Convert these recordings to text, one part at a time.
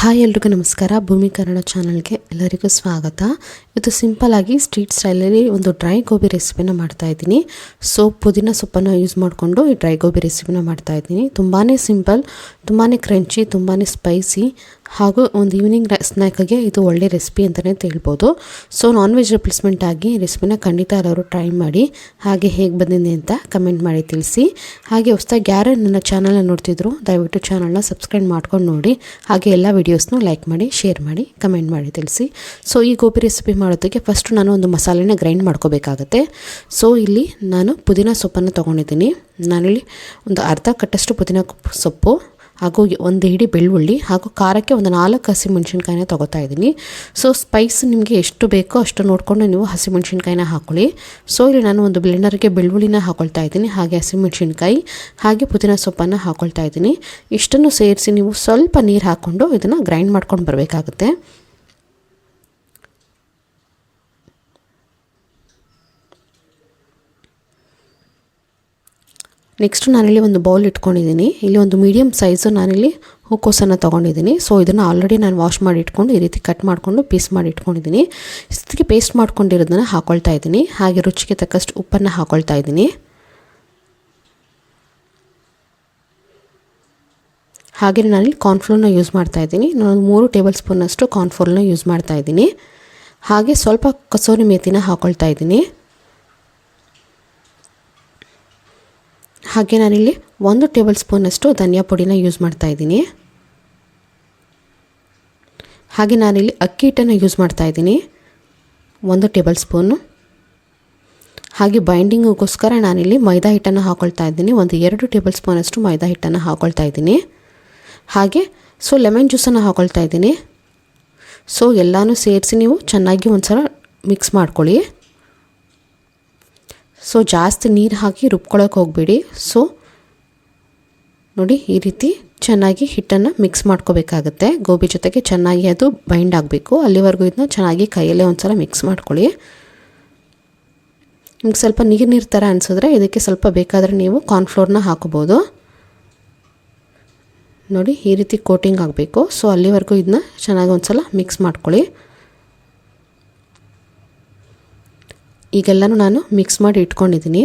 Hi ಎಲ್ರಿಗೂ ನಮಸ್ಕಾರ. ಭೂಮಿ ಕನ್ನಡ ಚಾನಲ್ಗೆ ಎಲ್ಲರಿಗೂ ಸ್ವಾಗತ. ಇದು ಸಿಂಪಲ್ ಆಗಿ ಸ್ಟ್ರೀಟ್ ಸ್ಟೈಲಲ್ಲಿ ಒಂದು ಡ್ರೈ ಗೋಬಿ ರೆಸಿಪಿನ ಮಾಡ್ತಾ ಇದ್ದೀನಿ. ಸೊ ಪುದೀನ ಸೊಪ್ಪನ್ನು ಯೂಸ್ ಮಾಡಿಕೊಂಡು ಈ ಡ್ರೈ ಗೋಬಿ ರೆಸಿಪಿನ ಮಾಡ್ತಾ ಇದ್ದೀನಿ. ತುಂಬಾ ಸಿಂಪಲ್ ತುಂಬಾ ಕ್ರಂಚಿ ತುಂಬಾ ಸ್ಪೈಸಿ ಹಾಗೂ ಒಂದು ಈವ್ನಿಂಗ್ ಸ್ನ್ಯಾಕ್ಗೆ ಇದು ಒಳ್ಳೆ ರೆಸಿಪಿ ಅಂತಲೇ ಹೇಳ್ಬೋದು. ಸೊ ನಾನ್ ವೆಜ್ ರಿಪ್ಲೇಸ್ಮೆಂಟ್ ಆಗಿ ರೆಸಿಪಿನ ಖಂಡಿತ ಎಲ್ಲರೂ ಟ್ರೈ ಮಾಡಿ, ಹಾಗೆ ಹೇಗೆ ಬಂದಿದೆ ಅಂತ ಕಮೆಂಟ್ ಮಾಡಿ ತಿಳಿಸಿ. ಹಾಗೆ ಹೊಸದಾಗಿ ಯಾರು ನನ್ನ ಚಾನಲ್ನ ನೋಡ್ತಿದ್ರು, ದಯವಿಟ್ಟು ಚಾನಲ್ನ ಸಬ್ಸ್ಕ್ರೈಬ್ ಮಾಡ್ಕೊಂಡು ನೋಡಿ, ಹಾಗೆ ಎಲ್ಲ ವೀಡಿಯೋಸ್ನೂ ಲೈಕ್ ಮಾಡಿ ಶೇರ್ ಮಾಡಿ ಕಮೆಂಟ್ ಮಾಡಿ ತಿಳಿಸಿ. ಸೊ ಈ ಗೋಬಿ ರೆಸಿಪಿ ಮಾಡೋದಕ್ಕೆ ಫಸ್ಟು ನಾನು ಒಂದು ಮಸಾಲೆನ ಗ್ರೈಂಡ್ ಮಾಡ್ಕೋಬೇಕಾಗತ್ತೆ. ಸೊ ಇಲ್ಲಿ ನಾನು ಪುದೀನ ಸೊಪ್ಪನ್ನು ತೊಗೊಂಡಿದ್ದೀನಿ. ನಾನಿಲ್ಲಿ ಒಂದು ಅರ್ಧ ಕಟ್ಟಷ್ಟು ಪುದೀನ ಸೊಪ್ಪು ಹಾಗೂ ಒಂದು ಹಿಡಿ ಬೆಳ್ಳುಳ್ಳಿ ಹಾಗೂ ಖಾರಕ್ಕೆ ಒಂದು ನಾಲ್ಕು ಹಸಿಮೆಣ್ಸಿನ್ಕಾಯಿನ ತೊಗೋತಾ ಇದ್ದೀನಿ. ಸೊ ಸ್ಪೈಸ್ ನಿಮಗೆ ಎಷ್ಟು ಬೇಕೋ ಅಷ್ಟು ನೋಡಿಕೊಂಡು ನೀವು ಹಸಿಮೆಣ್ಸಿನ್ಕಾಯಿನ ಹಾಕೊಳ್ಳಿ. ಸೊ ಇಲ್ಲಿ ನಾನು ಒಂದು ಬ್ಲೆಂಡರ್ಗೆ ಬೆಳ್ಳುಳ್ಳಿನ ಹಾಕೊಳ್ತಾ ಇದ್ದೀನಿ, ಹಾಗೆ ಹಸಿಮೆಣ್ಸಿನ್ಕಾಯಿ ಹಾಗೆ ಪುದೀನ ಸೊಪ್ಪನ್ನು ಹಾಕೊಳ್ತಾ ಇದ್ದೀನಿ. ಇಷ್ಟನ್ನು ಸೇರಿಸಿ ನೀವು ಸ್ವಲ್ಪ ನೀರು ಹಾಕ್ಕೊಂಡು ಇದನ್ನು ಗ್ರೈಂಡ್ ಮಾಡ್ಕೊಂಡು ಬರಬೇಕಾಗುತ್ತೆ. ನೆಕ್ಸ್ಟು ನಾನಿಲ್ಲಿ ಒಂದು ಬೌಲ್ ಇಟ್ಕೊಂಡಿದ್ದೀನಿ ಇಲ್ಲಿ ಒಂದು ಮೀಡಿಯಮ್ ಸೈಜು ನಾನಿಲ್ಲಿ ಹೂಕೋಸನ್ನು ತೊಗೊಂಡಿದ್ದೀನಿ ಸೊ ಇದನ್ನು ಆಲ್ರೆಡಿ ನಾನು ವಾಶ್ ಮಾಡಿ ಇಟ್ಕೊಂಡು ಈ ರೀತಿ ಕಟ್ ಮಾಡಿಕೊಂಡು ಪೀಸ್ ಮಾಡಿ ಇಟ್ಕೊಂಡಿದ್ದೀನಿ ಇದಕ್ಕೆ ಪೇಸ್ಟ್ ಮಾಡ್ಕೊಂಡಿರೋದನ್ನು ಹಾಕೊಳ್ತಾ ಇದ್ದೀನಿ. ಹಾಗೆ ರುಚಿಗೆ ತಕ್ಕಷ್ಟು ಉಪ್ಪನ್ನು ಹಾಕೊಳ್ತಾ ಇದ್ದೀನಿ. ಹಾಗೆ ನಾನಿಲ್ಲಿ ಕಾರ್ನ್ಫ್ಲೋರ್ನ ಯೂಸ್ ಮಾಡ್ತಾ ಇದ್ದೀನಿ. ನಾನು ಮೂರು ಟೇಬಲ್ ಸ್ಪೂನಷ್ಟು ಕಾರ್ನ್ಫ್ಲೋರ್ನ ಯೂಸ್ ಮಾಡ್ತಾ ಇದ್ದೀನಿ. ಹಾಗೆ ಸ್ವಲ್ಪ ಕಸೂರಿ ಮೇಥಿನ ಹಾಕೊಳ್ತಾ ಇದ್ದೀನಿ. ಹಾಗೆ ನಾನಿಲ್ಲಿ ಒಂದು ಟೇಬಲ್ ಸ್ಪೂನಷ್ಟು ಧನಿಯಾ ಪುಡಿನ ಯೂಸ್ ಮಾಡ್ತಾ ಇದ್ದೀನಿ. ಹಾಗೆ ನಾನಿಲ್ಲಿ ಅಕ್ಕಿ ಹಿಟ್ಟನ್ನು ಯೂಸ್ ಮಾಡ್ತಾ ಇದ್ದೀನಿ. ಒಂದು ಟೇಬಲ್ ಸ್ಪೂನು. ಹಾಗೆ ಬೈಂಡಿಂಗಿಗೋಸ್ಕರ ನಾನಿಲ್ಲಿ ಮೈದಾ ಹಿಟ್ಟನ್ನು ಹಾಕೊಳ್ತಾ ಇದ್ದೀನಿ. ಒಂದು ಎರಡು ಟೇಬಲ್ ಸ್ಪೂನಷ್ಟು ಮೈದಾ ಹಿಟ್ಟನ್ನು ಹಾಕೊಳ್ತಾ ಇದ್ದೀನಿ. ಹಾಗೆ ಸೊ ಲೆಮನ್ ಜ್ಯೂಸನ್ನು ಹಾಕೊಳ್ತಾ ಇದ್ದೀನಿ. ಸೊ ಎಲ್ಲನೂ ಸೇರಿಸಿ ನೀವು ಚೆನ್ನಾಗಿ ಒಂದು ಸಲ ಮಿಕ್ಸ್ ಮಾಡ್ಕೊಳ್ಳಿ. ಸೊ ಜಾಸ್ತಿ ನೀರು ಹಾಕಿ ರುಬ್ಕೊಳ್ಳೋಕೆ ಹೋಗಬೇಡಿ. ಸೊ ನೋಡಿ ಈ ರೀತಿ ಚೆನ್ನಾಗಿ ಹಿಟ್ಟನ್ನು ಮಿಕ್ಸ್ ಮಾಡ್ಕೋಬೇಕಾಗತ್ತೆ. ಗೋಬಿ ಜೊತೆಗೆ ಚೆನ್ನಾಗಿ ಅದು ಬೈಂಡ್ ಆಗಬೇಕು. ಅಲ್ಲಿವರೆಗೂ ಇದನ್ನ ಚೆನ್ನಾಗಿ ಕೈಯಲ್ಲೇ ಒಂದು ಸಲ ಮಿಕ್ಸ್ ಮಾಡ್ಕೊಳ್ಳಿ. ನಿಮ್ಗೆ ಸ್ವಲ್ಪ ನೀರು ನೀರು ಥರ ಅನಿಸಿದ್ರೆ ಇದಕ್ಕೆ ಸ್ವಲ್ಪ ಬೇಕಾದರೆ ನೀವು ಕಾರ್ನ್ಫ್ಲೋರ್ನ ಹಾಕೋಬೋದು ನೋಡಿ ಈ ರೀತಿ ಕೋಟಿಂಗ್ ಆಗಬೇಕು. ಸೊ ಅಲ್ಲಿವರೆಗೂ ಇದನ್ನ ಚೆನ್ನಾಗಿ ಒಂದು ಸಲ ಮಿಕ್ಸ್ ಮಾಡ್ಕೊಳ್ಳಿ. ಈಗೆಲ್ಲನೂ ನಾನು ಮಿಕ್ಸ್ ಮಾಡಿ ಇಟ್ಕೊಂಡಿದ್ದೀನಿ.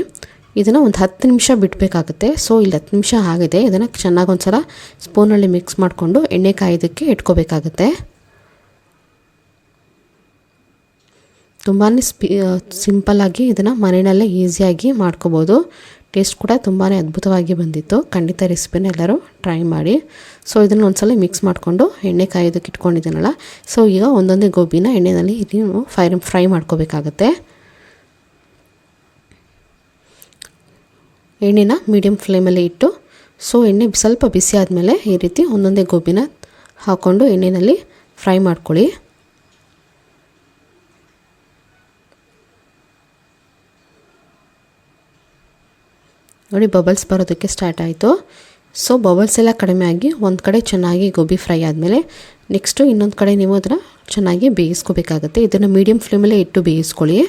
ಇದನ್ನು ಒಂದು ಹತ್ತು ನಿಮಿಷ ಬಿಡಬೇಕಾಗುತ್ತೆ ಸೊ ಇಲ್ಲಿ ಹತ್ತು ನಿಮಿಷ ಆಗಿದೆ. ಇದನ್ನು ಚೆನ್ನಾಗಿ ಒಂದು ಸಲ ಸ್ಪೂನಲ್ಲಿ ಮಿಕ್ಸ್ ಮಾಡಿಕೊಂಡು ಎಣ್ಣೆ ಕಾಯೋದಕ್ಕೆ ಇಟ್ಕೋಬೇಕಾಗುತ್ತೆ. ತುಂಬಾ ಸ್ಪಿ ಸಿಂಪಲ್ಲಾಗಿ ಇದನ್ನು ಮನೆಯಲ್ಲೇ ಈಸಿಯಾಗಿ ಮಾಡ್ಕೋಬೋದು. ಟೇಸ್ಟ್ ಕೂಡ ತುಂಬಾ ಅದ್ಭುತವಾಗಿ ಬಂದಿತ್ತು. ಖಂಡಿತ ರೆಸಿಪಿನ ಎಲ್ಲರೂ ಟ್ರೈ ಮಾಡಿ. ಸೊ ಇದನ್ನು ಒಂದ್ಸಲ ಮಿಕ್ಸ್ ಮಾಡಿಕೊಂಡು ಎಣ್ಣೆ ಕಾಯೋದಕ್ಕೆ ಇಟ್ಕೊಂಡಿದ್ದೀನಲ್ಲ. ಸೊ ಈಗ ಒಂದೊಂದೇ ಗೋಬಿನ ಎಣ್ಣೆಯಲ್ಲಿ ಫ್ರೈ ಫ್ರೈ ಮಾಡ್ಕೋಬೇಕಾಗತ್ತೆ. ಎಣ್ಣೆನ ಮೀಡಿಯಮ್ ಫ್ಲೇಮಲ್ಲಿ ಇಟ್ಟು, ಸೊ ಎಣ್ಣೆ ಸ್ವಲ್ಪ ಬಿಸಿ ಆದಮೇಲೆ ಈ ರೀತಿ ಒಂದೊಂದೇ ಗೋಬಿನ ಹಾಕ್ಕೊಂಡು ಎಣ್ಣೆಯಲ್ಲಿ ಫ್ರೈ ಮಾಡ್ಕೊಳ್ಳಿ. ನೋಡಿ ಬಬಲ್ಸ್ ಬರೋದಕ್ಕೆ ಸ್ಟಾರ್ಟ್ ಆಯಿತು. ಸೊ ಬಬಲ್ಸ್ ಎಲ್ಲ ಕಡಿಮೆ ಆಗಿ ಒಂದು ಕಡೆ ಚೆನ್ನಾಗಿ ಗೋಬಿ ಫ್ರೈ ಆದಮೇಲೆ ನೆಕ್ಸ್ಟು ಇನ್ನೊಂದು ಕಡೆ ನೀವು ಅದನ್ನು ಚೆನ್ನಾಗಿ ಬೇಯಿಸ್ಕೋಬೇಕಾಗತ್ತೆ. ಇದನ್ನು ಮೀಡಿಯಮ್ ಫ್ಲೇಮಲ್ಲೇ ಇಟ್ಟು ಬೇಯಿಸ್ಕೊಳ್ಳಿ.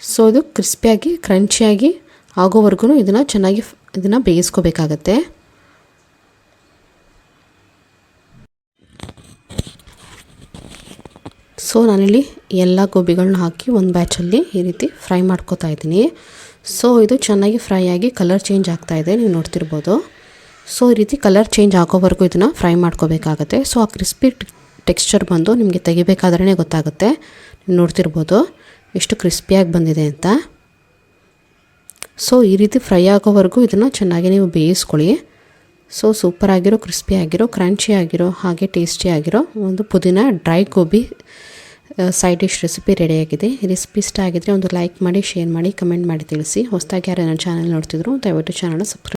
ಸೊ, ಅದು ಕ್ರಿಸ್ಪಿಯಾಗಿ ಕ್ರಂಚಿಯಾಗಿ ಆಗೋವರೆಗೂ ಇದನ್ನು ಚೆನ್ನಾಗಿ ಇದನ್ನು ಬೇಯಿಸ್ಕೋಬೇಕಾಗತ್ತೆ. ಸೊ ನಾನಿಲ್ಲಿ ಎಲ್ಲ ಗೋಬಿಗಳನ್ನ ಹಾಕಿ ಒಂದು ಬ್ಯಾಚಲ್ಲಿ ಈ ರೀತಿ ಫ್ರೈ ಮಾಡ್ಕೋತಾ ಇದ್ದೀನಿ. ಸೊ ಇದು ಚೆನ್ನಾಗಿ ಫ್ರೈ ಆಗಿ ಕಲರ್ ಚೇಂಜ್ ಆಗ್ತಾ ಇದೆ, ನೀವು ನೋಡ್ತಿರ್ಬೋದು. ಸೊ ಈ ರೀತಿ ಕಲರ್ ಚೇಂಜ್ ಆಗೋವರೆಗೂ ಇದನ್ನು ಫ್ರೈ ಮಾಡ್ಕೋಬೇಕಾಗತ್ತೆ. ಸೊ ಆ ಕ್ರಿಸ್ಪಿ ಟೆಕ್ಸ್ಚರ್ ಬಂದು ನಿಮಗೆ ತೆಗಿಬೇಕಾದ್ರೇ ಗೊತ್ತಾಗುತ್ತೆ. ನೀವು ನೋಡ್ತಿರ್ಬೋದು. ಎಷ್ಟು ಕ್ರಿಸ್ಪಿಯಾಗಿ ಬಂದಿದೆ ಅಂತ. ಸೊ ಈ ರೀತಿ ಫ್ರೈ ಆಗೋವರೆಗೂ ಇದನ್ನು ಚೆನ್ನಾಗಿ ನೀವು ಬೇಯಿಸ್ಕೊಳ್ಳಿ. ಸೊ ಸೂಪರ್ ಆಗಿರೋ ಕ್ರಿಸ್ಪಿ ಆಗಿರೋ ಕ್ರಂಚಿ ಆಗಿರೋ, ಹಾಗೆ ಟೇಸ್ಟಿ ಆಗಿರೋ ಒಂದು ಪುದೀನ dry gobi side dish recipe ರೆಡಿಯಾಗಿದೆ ರೆಸಿಪಿ ಇಷ್ಟ ಆಗಿದ್ರೆ ಒಂದು ಲೈಕ್ ಮಾಡಿ ಶೇರ್ ಮಾಡಿ ಕಮೆಂಟ್ ಮಾಡಿ ತಿಳಿಸಿ. ಹೊಸದಾಗಿ ಯಾರು ನನ್ನ ಚಾನಲ್ ನೋಡ್ತಿದ್ರು, ದಯವಿಟ್ಟು ಚಾನಲ್ನ ಸಬ್ಸ್ಕ್ರೈಬ್